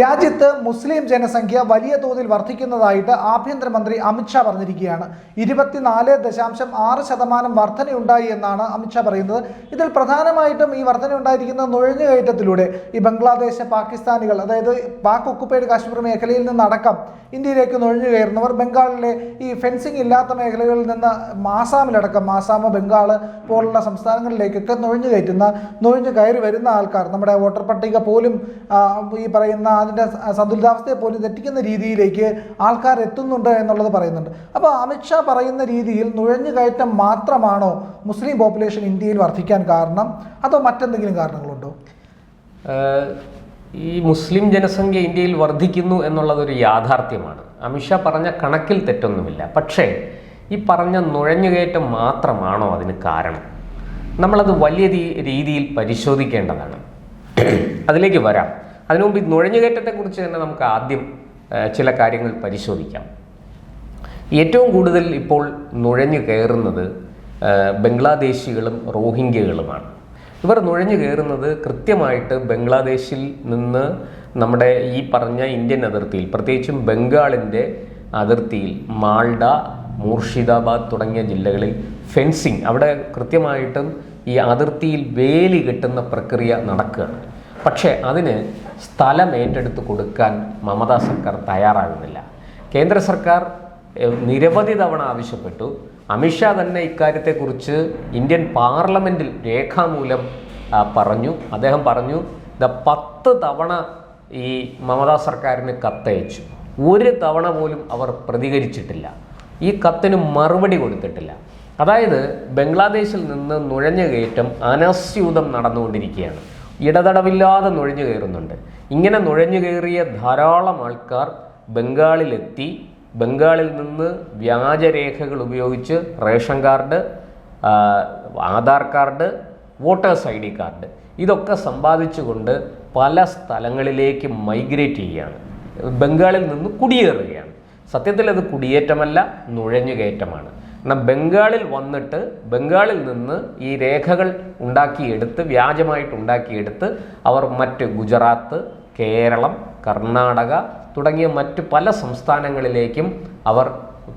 രാജ്യത്ത് മുസ്ലിം ജനസംഖ്യ വലിയ തോതിൽ വർദ്ധിക്കുന്നതായിട്ട് ആഭ്യന്തരമന്ത്രി അമിത്ഷാ പറഞ്ഞിരിക്കുകയാണ്. ഇരുപത്തിനാല് ദശാംശം ആറ് ശതമാനം വർധനയുണ്ടായി എന്നാണ് അമിത്ഷാ പറയുന്നത്. ഇതിൽ പ്രധാനമായിട്ടും ഈ വർധന ഉണ്ടായിരിക്കുന്ന നുഴഞ്ഞുകയറ്റത്തിലൂടെ ഈ ബംഗ്ലാദേശ് പാകിസ്ഥാനികൾ അതായത് പാക് ഒക്കുപ്പൈഡ് കാശ്മീർ മേഖലയിൽ നിന്നടക്കം ഇന്ത്യയിലേക്ക് നുഴഞ്ഞു കയറുന്നവർ ബംഗാളിലെ ഈ ഫെൻസിംഗ് ഇല്ലാത്ത മേഖലകളിൽ നിന്ന് ആസാമിലടക്കം ആസാം ബംഗാൾ പോലുള്ള സംസ്ഥാനങ്ങളിലേക്കൊക്കെ നുഴഞ്ഞു കയറ്റുന്ന നുഴഞ്ഞു കയറി വരുന്ന ആൾക്കാർ നമ്മുടെ വോട്ടർ പട്ടിക പോലും ഈ പറയുന്ന അതിന്റെ സന്തുലിതാവസ്ഥയെ പോലും തെറ്റിക്കുന്ന രീതിയിലേക്ക് ആൾക്കാർ എത്തുന്നുണ്ട് എന്നുള്ളത് പറയുന്നുണ്ട്. അപ്പോൾ അമിത്ഷാ പറയുന്ന രീതിയിൽ നുഴഞ്ഞു കയറ്റം മാത്രമാണോ മുസ്ലിം പോപ്പുലേഷൻ ഇന്ത്യയിൽ വർദ്ധിക്കാൻ കാരണം? അതോ മറ്റെന്തെങ്കിലും കാരണങ്ങളുണ്ടോ? ഈ മുസ്ലിം ജനസംഖ്യ ഇന്ത്യയിൽ വർദ്ധിക്കുന്നു എന്നുള്ളതൊരു യാഥാർത്ഥ്യമാണ്. അമിത്ഷാ പറഞ്ഞ കണക്കിൽ തെറ്റൊന്നുമില്ല. പക്ഷേ ഈ പറഞ്ഞ നുഴഞ്ഞുകയറ്റം മാത്രമാണോ അതിന് കാരണം? നമ്മളത് വലിയ രീതിയിൽ പരിശോധിക്കേണ്ടതാണ്. അതിലേക്ക് വരാം. അതിനു മുമ്പ് ഈ നുഴഞ്ഞുകയറ്റത്തെക്കുറിച്ച് തന്നെ നമുക്ക് ആദ്യം ചില കാര്യങ്ങൾ പരിശോധിക്കാം. ഏറ്റവും കൂടുതൽ ഇപ്പോൾ നുഴഞ്ഞു കയറുന്നത് ബംഗ്ലാദേശികളും റോഹിംഗ്യകളുമാണ്. ഇവർ നുഴഞ്ഞു കയറുന്നത് കൃത്യമായിട്ട് ബംഗ്ലാദേശിൽ നിന്ന് നമ്മുടെ ഈ പറഞ്ഞ ഇന്ത്യൻ അതിർത്തിയിൽ പ്രത്യേകിച്ചും ബംഗാളിന്റെ അതിർത്തിയിൽ മാൾഡ മൂർഷിദാബാദ് തുടങ്ങിയ ജില്ലകളിൽ ഫെൻസിങ് അവിടെ കൃത്യമായിട്ടും ഈ അതിർത്തിയിൽ വേലി കെട്ടുന്ന പ്രക്രിയ നടക്കുകയാണ്. പക്ഷേ അതിന് സ്ഥലം ഏറ്റെടുത്ത് കൊടുക്കാൻ മമതാ സർക്കാർ തയ്യാറാകുന്നില്ല. കേന്ദ്ര സർക്കാർ നിരവധി തവണ ആവശ്യപ്പെട്ടു. അമിത്ഷാ തന്നെ ഇക്കാര്യത്തെക്കുറിച്ച് ഇന്ത്യൻ പാർലമെന്റിൽ രേഖാമൂലം പറഞ്ഞു. അദ്ദേഹം പറഞ്ഞു ദ പത്ത് തവണ ഈ മമതാ സർക്കാരിന് കത്തയച്ചു. ഒരു തവണ പോലും അവർ പ്രതികരിച്ചിട്ടില്ല. ഈ കത്തിന് മറുപടി കൊടുത്തിട്ടില്ല. അതായത് ബംഗ്ലാദേശിൽ നിന്ന് നുഴഞ്ഞുകയറ്റം അനസ്യൂതം നടന്നുകൊണ്ടിരിക്കുകയാണ്. ഇടതടവില്ലാതെ നുഴഞ്ഞു കയറുന്നുണ്ട്. ഇങ്ങനെ നുഴഞ്ഞു കയറിയ ധാരാളം ആൾക്കാർ ബംഗാളിലെത്തി. ബംഗാളിൽ നിന്ന് വ്യാജരേഖകൾ ഉപയോഗിച്ച് ration card Aadhaar card voters I D card ഇതൊക്കെ സമ്പാദിച്ചുകൊണ്ട് പല സ്ഥലങ്ങളിലേക്ക് മൈഗ്രേറ്റ് ചെയ്യുകയാണ്. ബംഗാളിൽ നിന്ന് കുടിയേറുകയാണ്. സത്യത്തിൽ അത് കുടിയേറ്റമല്ല നുഴഞ്ഞുകയറ്റമാണ് എന്നാൽ ബംഗാളിൽ വന്നിട്ട് ബംഗാളിൽ നിന്ന് ഈ രേഖകൾ ഉണ്ടാക്കിയെടുത്ത് വ്യാജമായിട്ട് ഉണ്ടാക്കിയെടുത്ത് അവർ മറ്റ് ഗുജറാത്ത് കേരളം കർണാടക തുടങ്ങിയ മറ്റ് പല സംസ്ഥാനങ്ങളിലേക്കും അവർ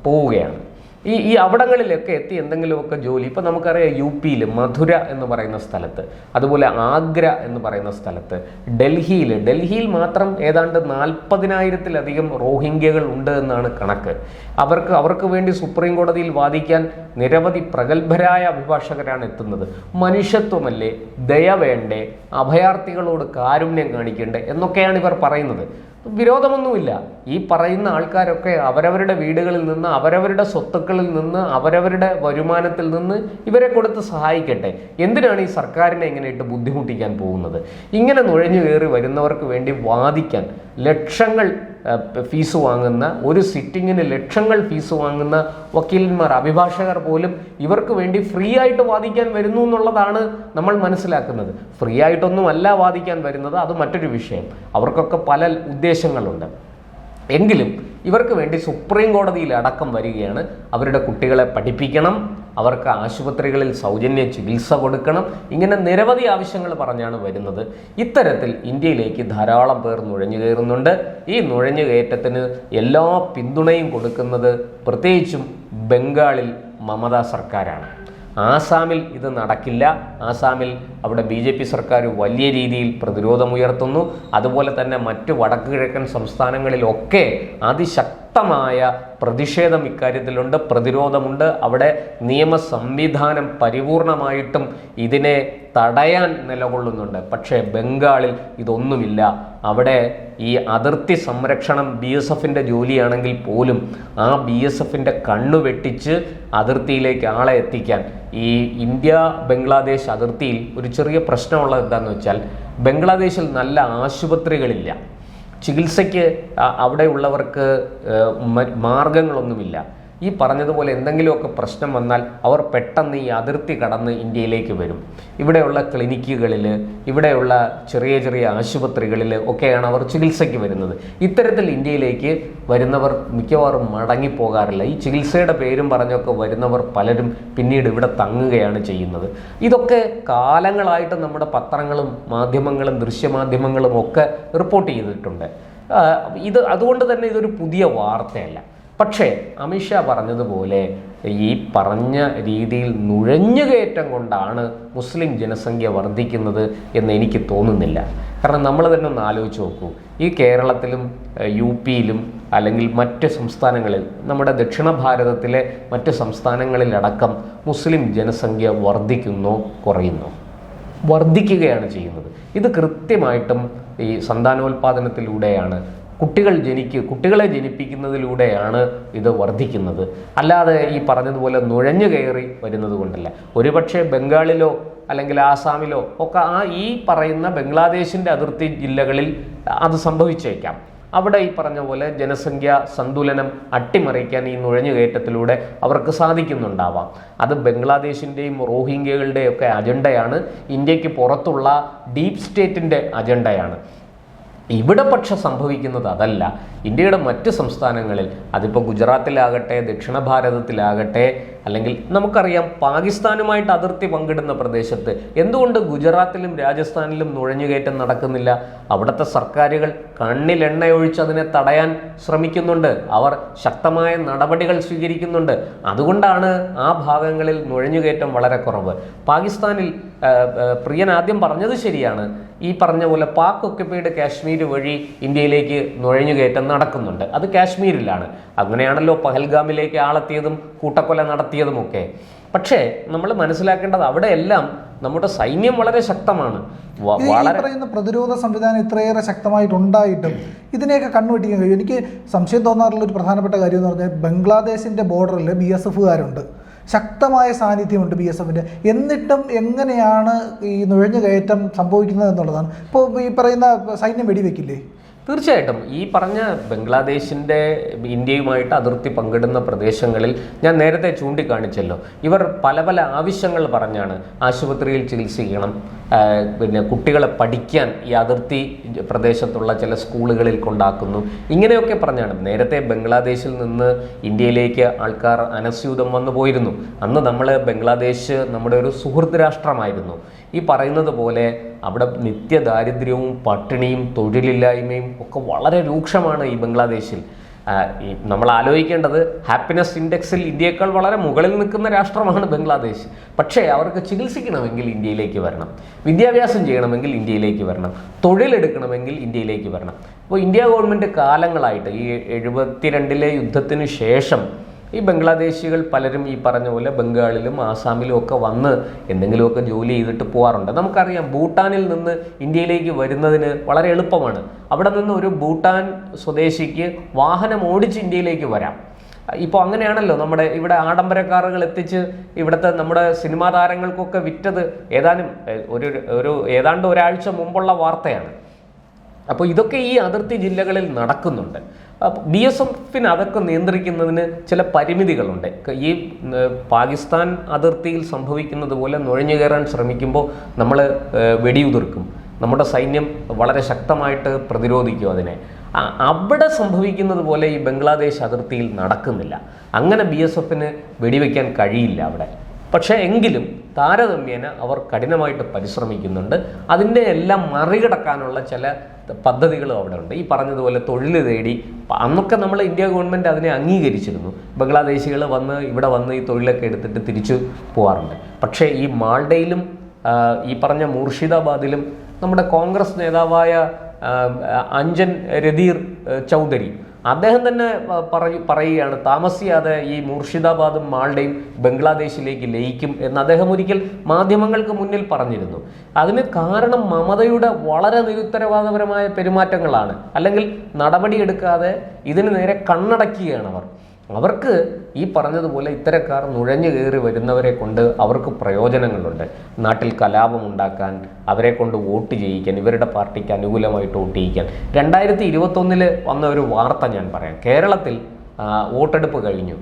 പോവുകയാണ്. ഈ ഈ അവിടങ്ങളിലൊക്കെ എത്തി എന്തെങ്കിലുമൊക്കെ ജോലി. ഇപ്പം നമുക്കറിയാം യു പിയിൽ മധുര എന്ന് പറയുന്ന സ്ഥലത്ത് അതുപോലെ ആഗ്ര എന്ന് പറയുന്ന സ്ഥലത്ത് ഡൽഹിയിൽ ഡൽഹിയിൽ മാത്രം ഏതാണ്ട് നാൽപ്പതിനായിരത്തിലധികം റോഹിംഗ്യകൾ ഉണ്ട് എന്നാണ് കണക്ക്. അവർക്ക് അവർക്ക് വേണ്ടി സുപ്രീം കോടതിയിൽ വാദിക്കാൻ നിരവധി പ്രഗത്ഭരായ അഭിഭാഷകരാണ് എത്തുന്നത്. മനുഷ്യത്വമല്ലേ? ദയ വേണ്ടേ? അഭയാർത്ഥികളോട് കാരുണ്യം കാണിക്കണ്ടേ? എന്നൊക്കെയാണ് ഇവർ പറയുന്നത്. വിരോധമൊന്നുമില്ല. ഈ പറയുന്ന ആൾക്കാരൊക്കെ അവരവരുടെ വീടുകളിൽ നിന്ന് അവരവരുടെ സ്വത്തുക്കളിൽ നിന്ന് അവരവരുടെ വരുമാനത്തിൽ നിന്ന് ഇവരെ കൊടുത്ത് സഹായിക്കട്ടെ. എന്തിനാണ് ഈ സർക്കാരിനെ ഇങ്ങനെ ഇട്ട് ബുദ്ധിമുട്ടിക്കാൻ പോകുന്നത്? ഇങ്ങനെ നുഴഞ്ഞു കയറി വരുന്നവർക്ക് വേണ്ടി വാദിക്കാൻ ലക്ഷങ്ങൾ ഫീസ് വാങ്ങുന്ന ഒരു സിറ്റിങ്ങിന് ലക്ഷങ്ങൾ ഫീസ് വാങ്ങുന്ന വക്കീലന്മാർ അഭിഭാഷകർ പോലും ഇവർക്ക് വേണ്ടി ഫ്രീ ആയിട്ട് വാദിക്കാൻ വരുന്നു എന്നുള്ളതാണ് നമ്മൾ മനസ്സിലാക്കുന്നത്. ഫ്രീ ആയിട്ടൊന്നും അല്ല വാദിക്കാൻ വരുന്നത് അത് മറ്റൊരു വിഷയം. അവർക്കൊക്കെ പല ഉദ്ദേശങ്ങളുണ്ട്. എങ്കിലും ഇവർക്ക് വേണ്ടി സുപ്രീം കോടതിയിൽ അടക്കം വരികയാണ്. അവരുടെ കുട്ടികളെ പഠിപ്പിക്കണം. അവർക്ക് ആശുപത്രികളിൽ സൗജന്യ ചികിത്സ കൊടുക്കണം. ഇങ്ങനെ നിരവധി ആവശ്യങ്ങൾ പറഞ്ഞാണ് വരുന്നത്. ഇത്തരത്തിൽ ഇന്ത്യയിലേക്ക് ധാരാളം പേർ നുഴഞ്ഞു കയറുന്നുണ്ട്. ഈ നുഴഞ്ഞു കയറ്റത്തിന് എല്ലാ പിന്തുണയും കൊടുക്കുന്നത് പ്രത്യേകിച്ചും ബംഗാളിൽ മമതാ സർക്കാരാണ്. ആസാമിൽ ഇത് നടക്കില്ല. ആസാമിൽ അവിടെ ബി ജെ പി സർക്കാർ വലിയ രീതിയിൽ പ്രതിരോധമുയർത്തുന്നു. അതുപോലെ തന്നെ മറ്റ് വടക്ക് കിഴക്കൻ സംസ്ഥാനങ്ങളിലൊക്കെ അതിശക്തമായ പ്രതിഷേധം ഇക്കാര്യത്തിലുണ്ട് പ്രതിരോധമുണ്ട്. അവിടെ നിയമ സംവിധാനം പരിപൂർണമായിട്ടും ഇതിനെ തടയാൻ നിലകൊള്ളുന്നുണ്ട്. പക്ഷേ ബംഗാളിൽ ഇതൊന്നുമില്ല. അവിടെ ഈ അതിർത്തി സംരക്ഷണം ബി എസ് എഫിന്റെ ജോലിയാണെങ്കിൽ പോലും ആ ബി എസ് എഫിന്റെ കണ്ണു വെട്ടിച്ച് അതിർത്തിയിലേക്ക് ആളെ എത്തിക്കാൻ. ഈ ഇന്ത്യ ബംഗ്ലാദേശ് അതിർത്തിയിൽ ഒരു ചെറിയ പ്രശ്നമുള്ളത് എന്താണെന്ന് വെച്ചാൽ ബംഗ്ലാദേശിൽ നല്ല ആശുപത്രികളില്ല. ചികിത്സയ്ക്ക് അവിടെയുള്ളവർക്ക് മാർഗങ്ങളൊന്നുമില്ല. ഈ പറഞ്ഞതുപോലെ എന്തെങ്കിലുമൊക്കെ പ്രശ്നം വന്നാൽ അവർ പെട്ടെന്ന് ഈ അതിർത്തി കടന്ന് ഇന്ത്യയിലേക്ക് വരും. ഇവിടെയുള്ള ക്ലിനിക്കുകളിൽ ഇവിടെയുള്ള ചെറിയ ചെറിയ ആശുപത്രികളിൽ ഒക്കെയാണ് അവർ ചികിത്സയ്ക്ക് വരുന്നത്. ഇത്തരത്തിൽ ഇന്ത്യയിലേക്ക് വരുന്നവർ മിക്കവാറും മടങ്ങിപ്പോകാറില്ല. ഈ ചികിത്സയുടെ പേരും പറഞ്ഞൊക്കെ വരുന്നവർ പലരും പിന്നീട് ഇവിടെ തങ്ങുകയാണ് ചെയ്യുന്നത്. ഇതൊക്കെ കാലങ്ങളായിട്ട് നമ്മുടെ പത്രങ്ങളും മാധ്യമങ്ങളും ദൃശ്യമാധ്യമങ്ങളും ഒക്കെ റിപ്പോർട്ട് ചെയ്തിട്ടുണ്ട്. ഇത് അതുകൊണ്ട് തന്നെ ഇതൊരു പുതിയ വാർത്തയല്ല. പക്ഷേ അമിത്ഷാ പറഞ്ഞതുപോലെ ഈ പറഞ്ഞ രീതിയിൽ നുഴഞ്ഞുകയറ്റം കൊണ്ടാണ് മുസ്ലിം ജനസംഖ്യ വർദ്ധിക്കുന്നത് എന്ന് എനിക്ക് തോന്നുന്നില്ല. കാരണം നമ്മൾ തന്നെ ഒന്ന് ആലോചിച്ച് നോക്കൂ. ഈ കേരളത്തിലും യു പിയിലും അല്ലെങ്കിൽ മറ്റ് സംസ്ഥാനങ്ങളിൽ നമ്മുടെ ദക്ഷിണ ഭാരതത്തിലെ മറ്റ് സംസ്ഥാനങ്ങളിലടക്കം മുസ്ലിം ജനസംഖ്യ വർദ്ധിക്കുന്നു കുറയുന്നു. വർദ്ധിക്കുകയാണ് ചെയ്യുന്നത്. ഇത് കൃത്യമായിട്ടും ഈ സന്താനോൽപാദനത്തിലൂടെയാണ് കുട്ടികൾ ജനിക്ക് കുട്ടികളെ ജനിപ്പിക്കുന്നതിലൂടെയാണ് ഇത് വർദ്ധിക്കുന്നത്. അല്ലാതെ ഈ പറഞ്ഞതുപോലെ നുഴഞ്ഞു കയറി വരുന്നത് കൊണ്ടല്ല. ഒരുപക്ഷെ ബംഗാളിലോ അല്ലെങ്കിൽ ആസാമിലോ ഒക്കെ ആ ഈ പറയുന്ന ബംഗ്ലാദേശിന്റെ അതിർത്തി ജില്ലകളിൽ അത് സംഭവിച്ചേക്കാം. അവിടെ ഈ പറഞ്ഞ പോലെ ജനസംഖ്യ സന്തുലനം അട്ടിമറിക്കാൻ ഈ നുഴഞ്ഞുകയറ്റത്തിലൂടെ അവർക്ക് സാധിക്കുന്നുണ്ടാവാം. അത് ബംഗ്ലാദേശിന്റെയും റോഹിംഗ്യകളുടെയും ഒക്കെ അജണ്ടയാണ്. ഇന്ത്യയ്ക്ക് പുറത്തുള്ള ഡീപ് സ്റ്റേറ്റിന്റെ അജണ്ടയാണ്. ഇവിടെ പക്ഷെ സംഭവിക്കുന്നത് അതല്ല. ഇന്ത്യയുടെ മറ്റ് സംസ്ഥാനങ്ങളിൽ അതിപ്പോൾ ഗുജറാത്തിലാകട്ടെ ദക്ഷിണ ഭാരതത്തിലാകട്ടെ അല്ലെങ്കിൽ നമുക്കറിയാം പാകിസ്ഥാനുമായിട്ട് അതിർത്തി പങ്കിടുന്ന പ്രദേശത്ത് എന്തുകൊണ്ട് ഗുജറാത്തിലും രാജസ്ഥാനിലും നുഴഞ്ഞുകയറ്റം നടക്കുന്നില്ല? അവിടുത്തെ സർക്കാരുകൾ കണ്ണിലെണ്ണയൊഴിച്ച് അതിനെ തടയാൻ ശ്രമിക്കുന്നുണ്ട്. അവർ ശക്തമായ നടപടികൾ സ്വീകരിക്കുന്നുണ്ട്. അതുകൊണ്ടാണ് ആ ഭാഗങ്ങളിൽ നുഴഞ്ഞുകയറ്റം വളരെ കുറവ്. പാകിസ്ഥാനിൽ പ്രിയൻ ആദ്യം പറഞ്ഞത് ശരിയാണ്. ഈ പറഞ്ഞ പോലെ പാക് ഒക്കുപ്പൈഡ് കാശ്മീർ വഴി ഇന്ത്യയിലേക്ക് നുഴഞ്ഞുകയറ്റം നടക്കുന്നുണ്ട്. അത് കാശ്മീരിലാണ്. അങ്ങനെയാണല്ലോ പഹൽഗാമിലേക്ക് ആളെത്തിയതും കൂട്ടക്കൊല നടത്തിയതുമൊക്കെ. പക്ഷേ നമ്മൾ മനസ്സിലാക്കേണ്ടത് അവിടെയെല്ലാം നമ്മുടെ സൈന്യം വളരെ ശക്തമാണ്. വളരെ പറയുന്ന പ്രതിരോധ സംവിധാനം ഇത്രയേറെ ശക്തമായിട്ടുണ്ടായിട്ടും ഇതിനെയൊക്കെ കണ്ണുവെട്ടിക്കാൻ കഴിയും. എനിക്ക് സംശയം തോന്നാറുള്ള ഒരു പ്രധാനപ്പെട്ട കാര്യം എന്ന് പറഞ്ഞാൽ ബംഗ്ലാദേശിന്റെ ബോർഡറിൽ ബി എസ് എഫുകാരുണ്ട് ശക്തമായ സാന്നിധ്യമുണ്ട് ബി എസ് എഫിന്റെ എന്നിട്ടും എങ്ങനെയാണ് ഈ നുഴഞ്ഞു കയറ്റം സംഭവിക്കുന്നത് എന്നുള്ളതാണ് ഇപ്പോൾ ഈ പറയുന്ന സൈന്യം വെടിവെക്കില്ലേ? തീർച്ചയായിട്ടും. ഈ പറഞ്ഞ ബംഗ്ലാദേശിന്റെ ഇന്ത്യയുമായിട്ട് അതിർത്തി പങ്കിടുന്ന പ്രദേശങ്ങളിൽ ഞാൻ നേരത്തെ ചൂണ്ടിക്കാണിച്ചല്ലോ. ഇവർ പല പല ആവശ്യങ്ങൾ പറഞ്ഞാണ് ആശുപത്രിയിൽ ചികിത്സിക്കണം പിന്നെ കുട്ടികളെ പഠിക്കാൻ ഈ അതിർത്തി പ്രദേശത്തുള്ള ചില സ്കൂളുകളിൽ കൊണ്ടാക്കുന്നു. ഇങ്ങനെയൊക്കെ പറഞ്ഞാണ്. നേരത്തെ ബംഗ്ലാദേശിൽ നിന്ന് ഇന്ത്യയിലേക്ക് ആൾക്കാർ അനസ്യൂതം വന്നു പോയിരുന്നു. അന്ന് നമ്മൾ ബംഗ്ലാദേശ് നമ്മുടെ ഒരു സുഹൃത്ത് രാഷ്ട്രമായിരുന്നു. ഈ പറയുന്നത് പോലെ അവിടെ നിത്യദാരിദ്ര്യവും പട്ടിണിയും തൊഴിലില്ലായ്മയും ഒക്കെ വളരെ രൂക്ഷമാണ് ഈ ബംഗ്ലാദേശിൽ. നമ്മൾ ആലോചിക്കേണ്ടത് ഹാപ്പിനെസ് ഇൻഡെക്സിൽ ഇന്ത്യയേക്കാൾ വളരെ മുകളിൽ നിൽക്കുന്ന രാഷ്ട്രമാണ് ബംഗ്ലാദേശ്. പക്ഷേ അവർക്ക് ചികിത്സിക്കണമെങ്കിൽ ഇന്ത്യയിലേക്ക് വരണം. വിദ്യാഭ്യാസം ചെയ്യണമെങ്കിൽ ഇന്ത്യയിലേക്ക് വരണം. തൊഴിലെടുക്കണമെങ്കിൽ ഇന്ത്യയിലേക്ക് വരണം. അപ്പോൾ ഇന്ത്യ ഗവൺമെന്റ് കാലങ്ങളായിട്ട് ഈ എഴുപത്തിരണ്ടിലെ യുദ്ധത്തിന് ശേഷം ഈ ബംഗ്ലാദേശികൾ പലരും ഈ പറഞ്ഞ പോലെ ബംഗാളിലും ആസാമിലും ഒക്കെ വന്ന് എന്തെങ്കിലുമൊക്കെ ജോലി ചെയ്തിട്ട് പോകാറുണ്ട് നമുക്കറിയാം ഭൂട്ടാനിൽ നിന്ന് ഇന്ത്യയിലേക്ക് വരുന്നതിന് വളരെ എളുപ്പമാണ്. അവിടെ നിന്ന് ഒരു ഭൂട്ടാൻ സ്വദേശിക്ക് വാഹനം ഓടിച്ച് ഇന്ത്യയിലേക്ക് വരാം. ഇപ്പോൾ അങ്ങനെയാണല്ലോ നമ്മുടെ ഇവിടെ ആഡംബര കാറുകൾ എത്തിച്ച് ഇവിടുത്തെ നമ്മുടെ സിനിമാ താരങ്ങൾക്കൊക്കെ വിറ്റത് ഏതാനും ഒരു ഒരു ഏതാണ്ട് ഒരാഴ്ച മുമ്പുള്ള വാർത്തയാണ്. അപ്പോൾ ഇതൊക്കെ ഈ അതിർത്തി ജില്ലകളിൽ നടക്കുന്നുണ്ട്. ബി എസ് എഫിന് അതൊക്കെ നിയന്ത്രിക്കുന്നതിന് ചില പരിമിതികളുണ്ട്. ഈ പാകിസ്ഥാൻ അതിർത്തിയിൽ സംഭവിക്കുന്നത് പോലെ നുഴഞ്ഞു കയറാൻ ശ്രമിക്കുമ്പോൾ നമ്മൾ വെടിയുതിർക്കും. നമ്മുടെ സൈന്യം വളരെ ശക്തമായിട്ട് പ്രതിരോധിക്കും അതിനെ. അവിടെ സംഭവിക്കുന്നത് പോലെ ഈ ബംഗ്ലാദേശ് അതിർത്തിയിൽ നടക്കുന്നില്ല. അങ്ങനെ ബി എസ് എഫിന് വെടിവെക്കാൻ കഴിയില്ല അവിടെ. പക്ഷേ എങ്കിലും താരതമ്യേന അവർ കഠിനമായിട്ട് പരിശ്രമിക്കുന്നുണ്ട്. അതിന്റെ എല്ലാം മറികടക്കാനുള്ള ചില പദ്ധതികളും അവിടെ ഉണ്ട്. ഈ പറഞ്ഞതുപോലെ തൊഴിൽ തേടി അന്നൊക്കെ നമ്മൾ ഇന്ത്യ ഗവൺമെന്റ് അതിനെ അംഗീകരിച്ചിരുന്നു. ബംഗ്ലാദേശികൾ വന്ന് ഇവിടെ വന്ന് ഈ തൊഴിലൊക്കെ എടുത്തിട്ട് തിരിച്ചു പോകാറുണ്ട് പക്ഷേ ഈ മാൾഡയിലും ഈ പറഞ്ഞ മൂർഷിദാബാദിലും നമ്മുടെ കോൺഗ്രസ് നേതാവായ അഞ്ജൻ രതീർ ചൗധരി അദ്ദേഹം തന്നെ പറയു പറയൂ പറയുകയാണ് താമസിയാതെ ഈ മൂർഷിദാബാദും മാൾഡയും ബംഗ്ലാദേശിലേക്ക് ലയിക്കും എന്ന് അദ്ദേഹം ഒരിക്കൽ മാധ്യമങ്ങൾക്ക് മുന്നിൽ പറഞ്ഞിരുന്നു. അതിന് കാരണം മമതയുടെ വളരെ നിരുത്തരവാദപരമായ പെരുമാറ്റങ്ങളാണ്. അല്ലെങ്കിൽ നടപടിയെടുക്കാതെ ഇതിന് നേരെ കണ്ണടക്കുകയാണ് അവർ. അവർക്ക് ഈ പറഞ്ഞതുപോലെ ഇത്തരക്കാർ നുഴഞ്ഞു കയറി വരുന്നവരെ കൊണ്ട് അവർക്ക് പ്രയോജനങ്ങളുണ്ട്. നാട്ടിൽ കലാപം ഉണ്ടാക്കാൻ അവരെ കൊണ്ട് വോട്ട് ചെയ്യിക്കാൻ ഇവരുടെ പാർട്ടിക്ക് അനുകൂലമായിട്ട് വോട്ട് ചെയ്യിക്കാൻ. രണ്ടായിരത്തി ഇരുപത്തൊന്നിൽ വന്ന ഒരു വാർത്ത ഞാൻ പറയാം. കേരളത്തിൽ വോട്ടെടുപ്പ് കഴിഞ്ഞു.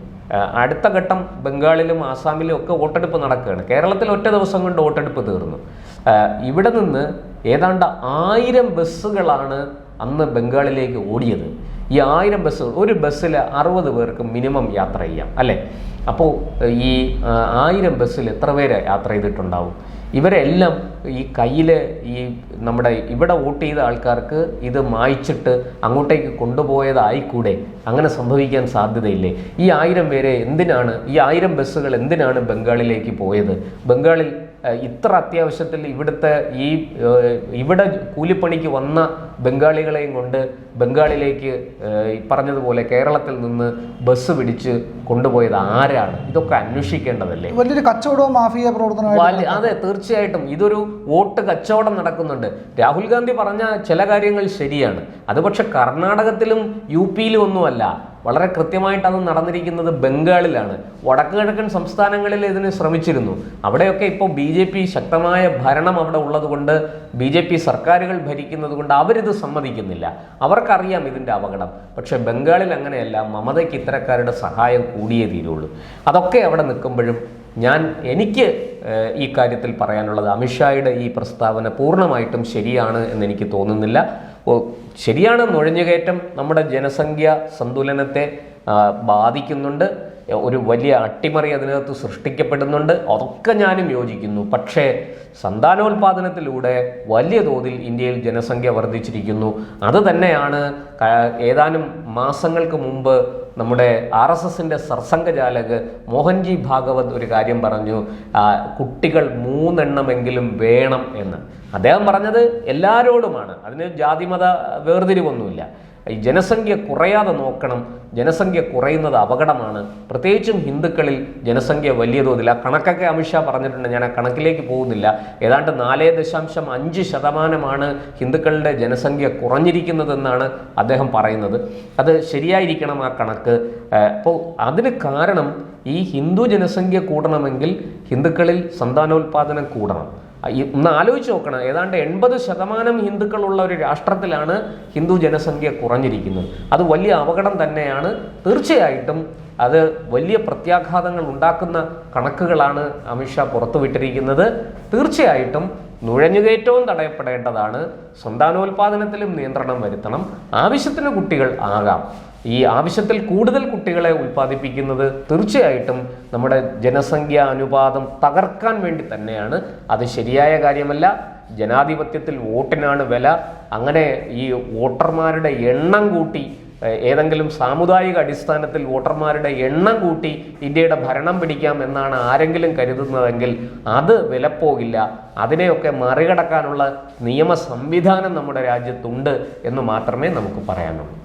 അടുത്ത ഘട്ടം ബംഗാളിലും ആസാമിലും ഒക്കെ വോട്ടെടുപ്പ് നടക്കുകയാണ്. കേരളത്തിൽ ഒറ്റ ദിവസം കൊണ്ട് വോട്ടെടുപ്പ് തീർന്നു. ഇവിടെ നിന്ന് ഏതാണ്ട് ആയിരം ബസ്സുകളാണ് അന്ന് ബംഗാളിലേക്ക് ഓടിയത്. ഈ ആയിരം ബസ്സുകൾ ഒരു ബസ്സിൽ അറുപത് പേർക്ക് മിനിമം യാത്ര ചെയ്യാം അല്ലേ? അപ്പോൾ ഈ ആയിരം ബസ്സിൽ എത്ര പേര് യാത്ര ചെയ്തിട്ടുണ്ടാവും? ഇവരെല്ലാം ഈ കയ്യിൽ ഈ നമ്മുടെ ഇവിടെ വോട്ട് ചെയ്ത ആൾക്കാർക്ക് ഇത് മായ്ച്ചിട്ട് അങ്ങോട്ടേക്ക് കൊണ്ടുപോയതായിക്കൂടെ? അങ്ങനെ സംഭവിക്കാൻ സാധ്യതയില്ലേ? ഈ ആയിരം പേരെ എന്തിനാണ് ഈ ആയിരം ബസ്സുകൾ എന്തിനാണ് ബംഗാളിലേക്ക് പോയത്? ബംഗാളിൽ ഇത്ര അത്യാവശ്യത്തിൽ ഇവിടുത്തെ ഈ ഇവിടെ കൂലിപ്പണിക്ക് വന്ന ബംഗാളികളെയും കൊണ്ട് ബംഗാളിലേക്ക് പറഞ്ഞതുപോലെ കേരളത്തിൽ നിന്ന് ബസ് പിടിച്ച് കൊണ്ടുപോയത് ആരാണ്? ഇതൊക്കെ അന്വേഷിക്കേണ്ടതല്ലേ? വലിയൊരു കച്ചവടവും മാഫിയ പ്രവർത്തനമായി അതെ തീർച്ചയായിട്ടും. ഇതൊരു വോട്ട് കച്ചവടം നടക്കുന്നുണ്ട്. രാഹുൽ ഗാന്ധി പറഞ്ഞ ചില കാര്യങ്ങൾ ശരിയാണ്. അത് പക്ഷെ കർണാടകത്തിലും യു പിയിലും ഒന്നുമല്ല. വളരെ കൃത്യമായിട്ട് അത് നടന്നിരിക്കുന്നത് ബംഗാളിലാണ്. വടക്ക് കിഴക്കൻ സംസ്ഥാനങ്ങളിൽ ഇതിന് ശ്രമിച്ചിരുന്നു. അവിടെയൊക്കെ ഇപ്പോൾ ബി ജെ പി ശക്തമായ ഭരണം അവിടെ ഉള്ളതുകൊണ്ട് ബി ജെ പി സർക്കാരുകൾ ഭരിക്കുന്നത് കൊണ്ട് അവരിത് സമ്മതിക്കുന്നില്ല. അവർക്കറിയാം ഇതിന്റെ അപകടം. പക്ഷേ ബംഗാളിൽ അങ്ങനെയല്ല. മമതയ്ക്ക് ഇത്തരക്കാരുടെ സഹായം കൂടിയേ തീരുള്ളൂ. അതൊക്കെ അവിടെ നിൽക്കുമ്പോഴും ഞാൻ എനിക്ക് ഈ കാര്യത്തിൽ പറയാനുള്ളത് അമിത്ഷായുടെ ഈ പ്രസ്താവന പൂർണമായിട്ടും ശരിയാണ് എന്നെനിക്ക് തോന്നുന്നില്ല. ശരിയാണ് നുഴഞ്ഞുകയറ്റം നമ്മുടെ ജനസംഖ്യ സന്തുലനത്തെ ബാധിക്കുന്നുണ്ട്. ഒരു വലിയ അട്ടിമറി അതിനകത്ത് സൃഷ്ടിക്കപ്പെടുന്നുണ്ട്. അതൊക്കെ ഞാനും യോജിക്കുന്നു. പക്ഷേ സന്താനോൽപാദനത്തിലൂടെ വലിയ തോതിൽ ഇന്ത്യയിൽ ജനസംഖ്യ വർദ്ധിച്ചിരിക്കുന്നു. അത് തന്നെയാണ് ഏതാനും മാസങ്ങൾക്ക് മുമ്പ് നമ്മുടെ ആർ എസ് എസിന്റെ സർസംഘചാലക് മോഹൻജി ഭാഗവത് ഒരു കാര്യം പറഞ്ഞു. കുട്ടികൾ മൂന്നെണ്ണമെങ്കിലും വേണം എന്ന്. അദ്ദേഹം പറഞ്ഞത് എല്ലാവരോടുമാണ് അതിന് ജാതിമത വേർതിരിവൊന്നുമില്ല. ഈ ജനസംഖ്യ കുറയാതെ നോക്കണം. ജനസംഖ്യ കുറയുന്നത് അപകടമാണ്. പ്രത്യേകിച്ചും ഹിന്ദുക്കളിൽ ജനസംഖ്യ വലിയ തോതിൽ. കണക്കൊക്കെ അമിത്ഷാ പറഞ്ഞിട്ടുണ്ട്. ഞാൻ ആ കണക്കിലേക്ക് പോകുന്നില്ല. ഏതാണ്ട് നാല് ദശാംശം അഞ്ച് ശതമാനമാണ് ഹിന്ദുക്കളുടെ ജനസംഖ്യ കുറഞ്ഞിരിക്കുന്നതെന്നാണ് അദ്ദേഹം പറയുന്നത്. അത് ശരിയായിരിക്കണം ആ കണക്ക്. അപ്പോൾ അതിന് കാരണം ഈ ഹിന്ദു ജനസംഖ്യ കൂടണമെങ്കിൽ ഹിന്ദുക്കളിൽ സന്താനോൽപാദനം കൂടണം. ഒന്ന് ആലോചിച്ച് നോക്കണം. ഏതാണ്ട് എൺപത് ശതമാനം ഹിന്ദുക്കളുള്ള ഒരു രാഷ്ട്രത്തിലാണ് ഹിന്ദു ജനസംഖ്യ കുറഞ്ഞിരിക്കുന്നത്. അത് വലിയ അപകടം തന്നെയാണ്. തീർച്ചയായിട്ടും അത് വലിയ പ്രത്യാഘാതങ്ങൾ ഉണ്ടാക്കുന്ന കണക്കുകളാണ് അമിത്ഷാ പുറത്തുവിട്ടിരിക്കുന്നത്. തീർച്ചയായിട്ടും നുഴഞ്ഞുകയറ്റവും തടയപ്പെടേണ്ടതാണ്. സന്താനോൽപാദനത്തിലും നിയന്ത്രണം വരുത്തണം. ആവശ്യത്തിന് കുട്ടികൾ ആകാം. ഈ ആവശ്യത്തിൽ കൂടുതൽ കുട്ടികളെ ഉൽപ്പാദിപ്പിക്കുന്നത് തീർച്ചയായിട്ടും നമ്മുടെ ജനസംഖ്യ അനുപാതം തകർക്കാൻ വേണ്ടി തന്നെയാണ്. അത് ശരിയായ കാര്യമല്ല. ജനാധിപത്യത്തിൽ വോട്ടിനാണ് വില. അങ്ങനെ ഈ വോട്ടർമാരുടെ എണ്ണം കൂട്ടി ഏതെങ്കിലും സാമുദായിക അടിസ്ഥാനത്തിൽ വോട്ടർമാരുടെ എണ്ണം കൂട്ടി ഇന്ത്യയുടെ ഭരണം പിടിക്കാം എന്നാണ് ആരെങ്കിലും കരുതുന്നതെങ്കിൽ അത് വിലപ്പോകില്ല. അതിനെയൊക്കെ മറികടക്കാനുള്ള നിയമ സംവിധാനം നമ്മുടെ രാജ്യത്തുണ്ട് എന്ന് മാത്രമേ നമുക്ക് പറയാനുള്ളൂ.